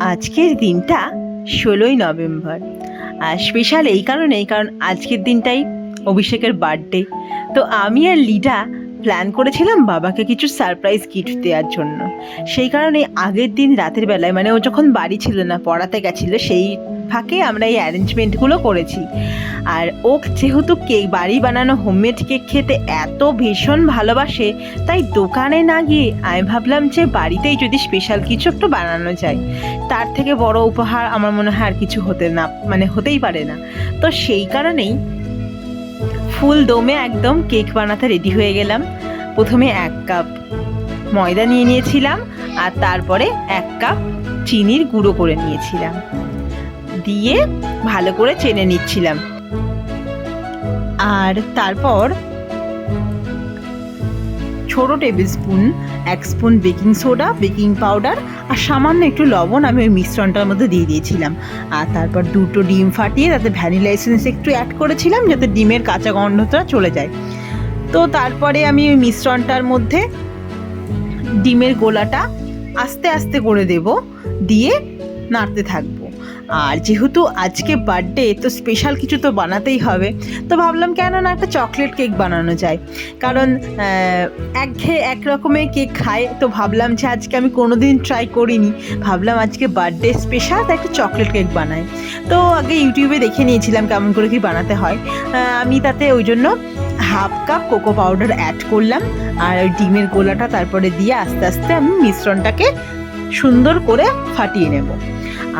আজকের দিনটা ষোলোই নভেম্বর। আর স্পেশাল এই কারণেই কারণ আজকের দিনটাই অভিষেকের বার্থডে তো আমি আর লিডা প্ল্যান করেছিলাম বাবাকে কিছু সারপ্রাইজ গিফট দেওয়ার জন্য। সেই কারণে আগের দিন রাতের বেলায় মানে ও যখন বাড়ি ছিল না, পড়াতে গেছিল, সেই ফাঁকে আমরা এই অ্যারেঞ্জমেন্টগুলো করেছি। আর ও যেহেতু কেক বাড়ি বানানো হোমমেড কেক খেতে এত ভীষণ ভালোবাসে, তাই দোকানে না গিয়ে আমি ভাবলাম যে বাড়িতেই যদি স্পেশাল কিছু একটু বানানো যায়। তার থেকে বড় উপহার আমার মনে হয় আর কিছু হতে না মানে হতেই পারে না। তো সেই কারণেই ফুল দমে একদম কেক বানাতে রেডি হয়ে গেলাম। প্রথমে এক কাপ ময়দা নিয়ে নিয়েছিলাম আর তারপরে এক কাপ চিনির গুঁড়ো করে নিয়েছিলাম। দিয়ে ভালো করে চেনে নিচ্ছিলাম। আর তারপর ছোট টেবিল স্পুন এক spoon baking soda baking powder আর সামান্য একটু লবণ আমি ওই মিশ্রণটার মধ্যে দিয়ে দিয়েছিলাম। আর তারপর দুটো ডিম ফাটিয়ে তাতে ভ্যানিলা এসেন্স একটু অ্যাড করেছিলাম যাতে ডিমের কাঁচা গন্ধটা চলে যায়। তো তারপরে আমি ওই মিশ্রণটার মধ্যে ডিমের গোলাটা আস্তে আস্তে করে দেব, দিয়ে নাড়তে থাকব। আর যেহেতু আজকে বার্থডে তো স্পেশাল কিছু তো বানাতেই হবে। তো ভাবলাম কেন না একটা চকলেট কেক বানানো যায়। কারণ একঘেয়ে এক রকমের কেক খায়, তো ভাবলাম যে আজকে আমি কোনো দিন ট্রাই করিনি। ভাবলাম আজকে বার্থডে স্পেশাল একটা চকলেট কেক বানাই। তো আগে ইউটিউবে দেখে নিয়েছিলাম কেমন করে কি বানাতে হয়। আমি তাতে ওই জন্য half cup cocoa powder add করলাম। আর ওই ডিমের গোলাটা তারপরে দিয়ে আস্তে আস্তে আমি মিশ্রণটাকে সুন্দর করে ফাটিয়ে নেব।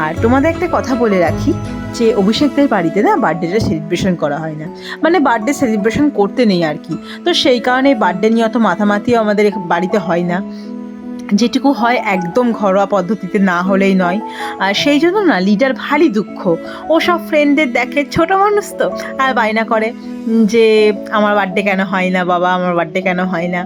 আর তোমাদের একটা কথা বলে রাখি, যে অভিষেকদের বাড়িতে না বার্থডেটা সেলিব্রেশন করা হয় না। মানে বার্থডে সেলিব্রেশন করতে নেই আর কি। তো সেই কারণে বার্থডে নিয়ে অত মাথামাতিও আমাদের বাড়িতে হয় না। যেটুকু হয় একদম ঘরোয়া পদ্ধতিতে না হলেই নয়। আর সেই জন্য না, লিডার ভারী দুঃখ। ও সব ফ্রেন্ডদের দেখে, ছোট মানুষ তো। আর বায়না করে যে, আমার বার্থডে কেন হয় না বাবা? আমার বার্থডে কেন হয় না?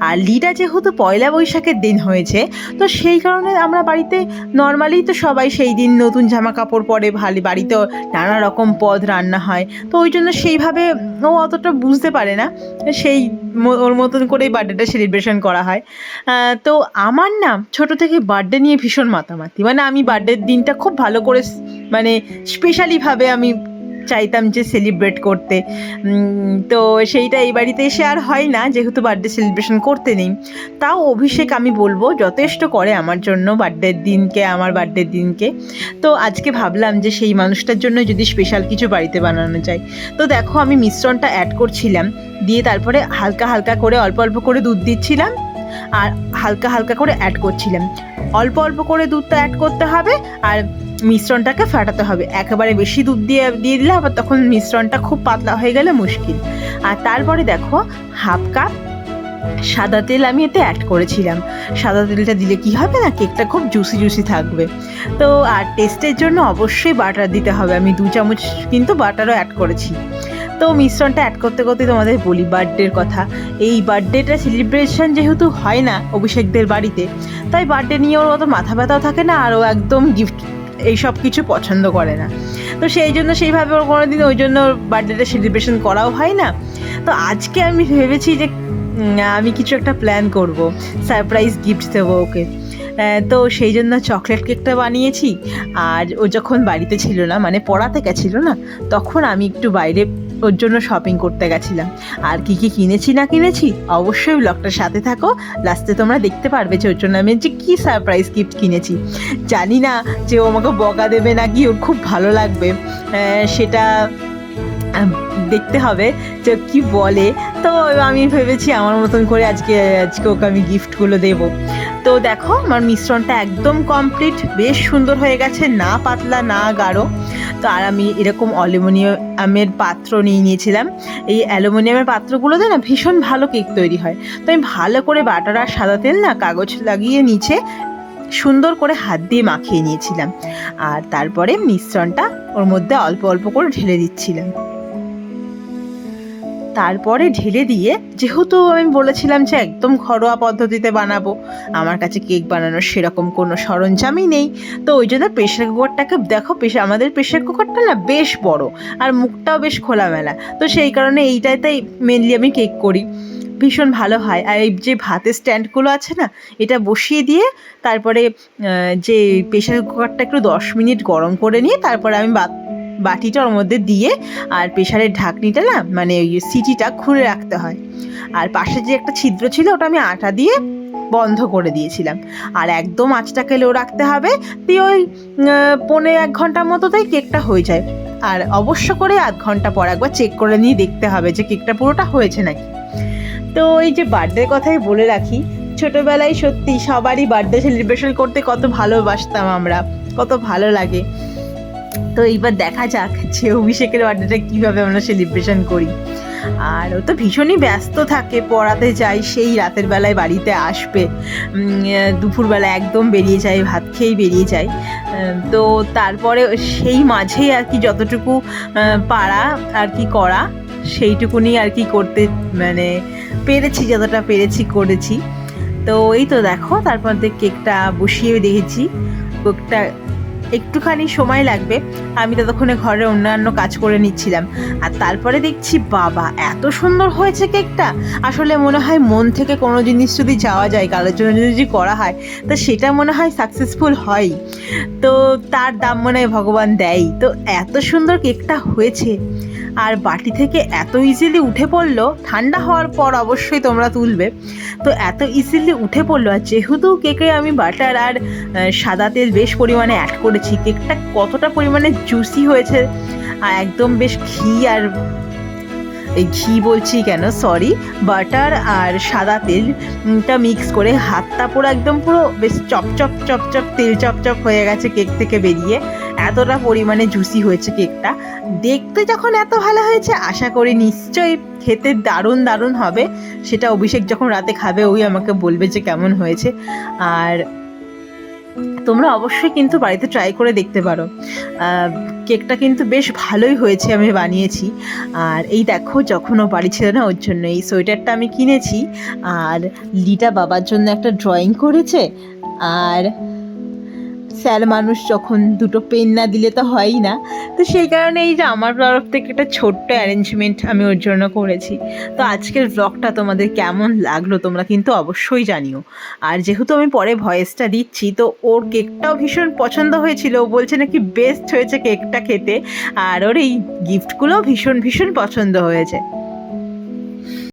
আর লিডা যেহেতু পয়লা বৈশাখের দিন হয়েছে, তো সেই কারণে আমরা বাড়িতে নর্মালি তো সবাই সেই দিন নতুন জামা কাপড় পরে ভালো বাড়িতেও নানা রকম পদ রান্না হয়। তো ওই জন্য সেইভাবে ও অতটা বুঝতে পারে না। সেই ওর মতন করেই বার্থডেটা সেলিব্রেশন করা হয়। তো আমার না ছোট থেকে বার্থডে নিয়ে ভীষণ মাতামাতি। মানে আমি বার্থডের দিনটা খুব ভালো করে মানে স্পেশালিভাবে আমি চাইতাম যে সেলিব্রেট করতে। তো সেইটা এই বাড়িতে এসে আর হয় না, যেহেতু বার্থডে সেলিব্রেশন করতে নেই। তাও অভিষেক আমি বলব যথেষ্ট করে আমার জন্য বার্থডের দিনকে, আমার বার্থডের দিনকে। তো আজকে ভাবলাম যে সেই মানুষটার জন্য যদি স্পেশাল কিছু বাড়িতে বানানো যায়। তো দেখো আমি মিশ্রণটা অ্যাড করছিলাম। দিয়ে তারপরে হালকা হালকা করে অল্প অল্প করে দুধ দিচ্ছিলাম। আর হালকা হালকা করে অ্যাড করছিলাম। অল্প অল্প করে দুধটা অ্যাড করতে হবে আর মিশ্রণটাকে ফাটাতে হবে। একেবারে বেশি দুধ দিয়ে দিয়ে দিলে আবার তখন মিশ্রণটা খুব পাতলা হয়ে গেলে মুশকিল। আর তারপরে দেখো, হাফ কাপ সাদা তেল আমি এতে অ্যাড করেছিলাম। সাদা তেলটা দিলে কি হবে না? কেকটা খুব জুসি জুসি থাকবে। তো আর টেস্টের জন্য অবশ্যই বাটার দিতে হবে। আমি দু চামচ কিন্তু বাটারও অ্যাড করেছি। তো মিশ্রণটা অ্যাড করতে করতে তোমাদের বলি বার্থডের কথা। এই বার্থডেটা সেলিব্রেশন যেহেতু হয় না অভিষেকদের বাড়িতে, তাই বার্থডে নিয়ে ওর অত মাথা ব্যথাও থাকে না আর ও একদম গিফট এইসব কিছু পছন্দ করে না। তো সেই জন্য সেইভাবে ওর কোনোদিন ওই জন্য বার্থডেটা সেলিব্রেশন করাও হয় না। তো আজকে আমি ভেবেছি যে আমি কিছু একটা প্ল্যান করব সারপ্রাইজ গিফট দেবো ওকে। তো সেই জন্য চকলেট কেকটা বানিয়েছি। আর ও যখন বাড়িতে ছিল না মানে পড়াতে গেছিল না, তখন আমি একটু বাইরে ওর জন্য শপিং করতে গেছিলাম। আর কি কি কিনেছি না কিনেছি, অবশ্যই ব্লগটার সাথে থাকো। লাস্টে তোমরা দেখতে পারবে যে ওর জন্য আমি যে কী সারপ্রাইজ গিফট কিনেছি। জানি না যে ও আমাকে বকা দেবে নাকি ওর খুব ভালো লাগবে। সেটা দেখতে হবে যে কি বলে। তো আমি ভেবেছি আমার মতন করে আজকে আজকে ওকে আমি গিফটগুলো দেবো। তো দেখো, আমার মিশ্রণটা একদম কমপ্লিট বেশ সুন্দর হয়ে গেছে, না পাতলা, না গাঢ়। তো আর আমি এরকম অ্যালুমিনিয়ামের পাত্র নিয়ে নিয়েছিলাম। এই অ্যালুমিনিয়ামের পাত্রগুলোতে না ভীষণ ভালো কেক তৈরি হয়। তো আমি ভালো করে বাটার আর সাদা তেল না কাগজ লাগিয়ে নিচে সুন্দর করে হাত দিয়ে মাখিয়ে নিয়েছিলাম। আর তারপরে মিশ্রণটা ওর মধ্যে অল্প অল্প করে ঢেলে দিচ্ছিলাম। তারপরে ঢেলে দিয়ে, যেহেতু আমি বলেছিলাম যে একদম ঘরোয়া পদ্ধতিতে বানাবো, আমার কাছে কেক বানানোর সেরকম কোনো সরঞ্জামই নেই। তো ওই জন্য প্রেশার কুকারটাকে, দেখো প্রেশার আমাদের প্রেশার কুকারটা না বেশ বড় আর মুখটাও বেশ খোলামেলা। তো সেই কারণে এইটাতেই মেনলি আমি কেক করি। ভীষণ ভালো হয়। আর এই যে ভাতের স্ট্যান্ডগুলো আছে না, এটা বসিয়ে দিয়ে তারপরে যে প্রেশার কুকারটা একটু দশ মিনিট গরম করে নিয়ে তারপরে আমি বাটিটা ওর মধ্যে দিয়ে আর প্রেশারের ঢাকনিটা না মানে ওই সিটিটা খুলে রাখতে হয়। আর পাশে যে একটা ছিদ্র ছিল ওটা আমি আটা দিয়ে বন্ধ করে দিয়েছিলাম। আর একদম আঁচটাকে লো রাখতে হবে দিয়ে ওই আহ, পৌনে এক ঘণ্টার মতোতেই কেকটা হয়ে যায়। আর অবশ্য করে আধ ঘণ্টা পর একবার চেক করে নিয়ে দেখতে হবে যে কেকটা পুরোটা হয়েছে নাকি। তো এই যে বার্থডের কথাই বলে রাখি ছোটোবেলায় সত্যি সবারই বার্থডে সেলিব্রেশন করতে কত ভালোবাসতাম আমরা কত ভালো লাগে। তো এইবার দেখা যাক যে অভিষেকের বার্থডেটা কীভাবে আমরা সেলিব্রেশন করি। আর ও তো ভীষণই ব্যস্ত থাকে, পড়াতে যায়, সেই রাতের বেলায় বাড়িতে আসবে। দুপুরবেলা একদম বেরিয়ে যায়, ভাত খেয়েই বেরিয়ে যায়। তো তারপরে সেই মাঝেই আর কি যতটুকু পারা আর কি করা, সেইটুকুনি আর কি করতে মানে পেরেছি, যতটা পেরেছি করেছি। তো এই তো দেখো, তারপর কেকটা বসিয়ে দেখেছি। কেকটা একটুখানি সময় লাগবে, আমি ততক্ষণে ঘরে অন্যান্য কাজ করে নিচ্ছিলাম। আর তারপরে দেখছি, বাবা, এত সুন্দর হয়েছে কেকটা। আসলে মনে হয় মন থেকে কোনো জিনিস যদি যাওয়া যায়, কারোর জন্য যদি করা হয়, তো সেটা মনে হয় সাকসেসফুল হয় তো তার দাম মনে হয় ভগবান দেয় তো এত সুন্দর কেকটা হয়েছে। আর বাটি থেকে এত ইজিলি উঠে পড়ল, ঠান্ডা হওয়ার পর অবশ্যই তোমরা তুলবে। তো এত ইজিলি উঠে পড়ল, আর যেহেতু কেকে আমি বাটার আর সাদা তেল বেশ পরিমাণে অ্যাড করেছি, কেকটা কতটা পরিমাণে জুসি হয়েছে, আর একদম বেশ ঘি আর, এই ঘি বলছি কেন সরি বাটার আর সাদা তেলটা মিক্স করে হাতটা পুরো একদম পুরো বেশ চপচপ চপচপ তেল চপচপ হয়ে গেছে কেক থেকে বেরিয়ে। এতটা পরিমাণে জুসি হয়েছে কেকটা দেখতে যখন এত ভালো হয়েছে, আশা করি নিশ্চয়ই খেতে দারুণ দারুণ হবে। সেটা অভিষেক যখন রাতে খাবে, ওই আমাকে বলবে যে কেমন হয়েছে। আর তোমরা অবশ্যই কিন্তু বাড়িতে ট্রাই করে দেখতে পারো। কেকটা কিন্তু বেশ ভালোই হয়েছে, আমি বানিয়েছি। আর এই দেখো, যখন ও বাড়ি ছিল না, ওর জন্য এই সোয়েটারটা আমি কিনেছি। আর লিটা বাবার জন্য একটা ড্রয়িং করেছে। আর স্যার মানুষ যখন দুটো পেন না দিলে তো হয়ই না। তো সেই কারণে এই যে আমার তরফ থেকে একটা ছোট্ট অ্যারেঞ্জমেন্ট আমি ওর জন্য করেছি। তো আজকের ব্লগটা তোমাদের কেমন লাগল তোমরা কিন্তু অবশ্যই জানিও। আর যেহেতু আমি পরে ভয়েসটা দিচ্ছি, তো ওর কেকটাও ভীষণ পছন্দ হয়েছিল। ও বলছে নাকি বেস্ট হয়েছে কেকটা খেতে। আর ওর এই গিফটগুলোও ভীষণ ভীষণ পছন্দ হয়েছে।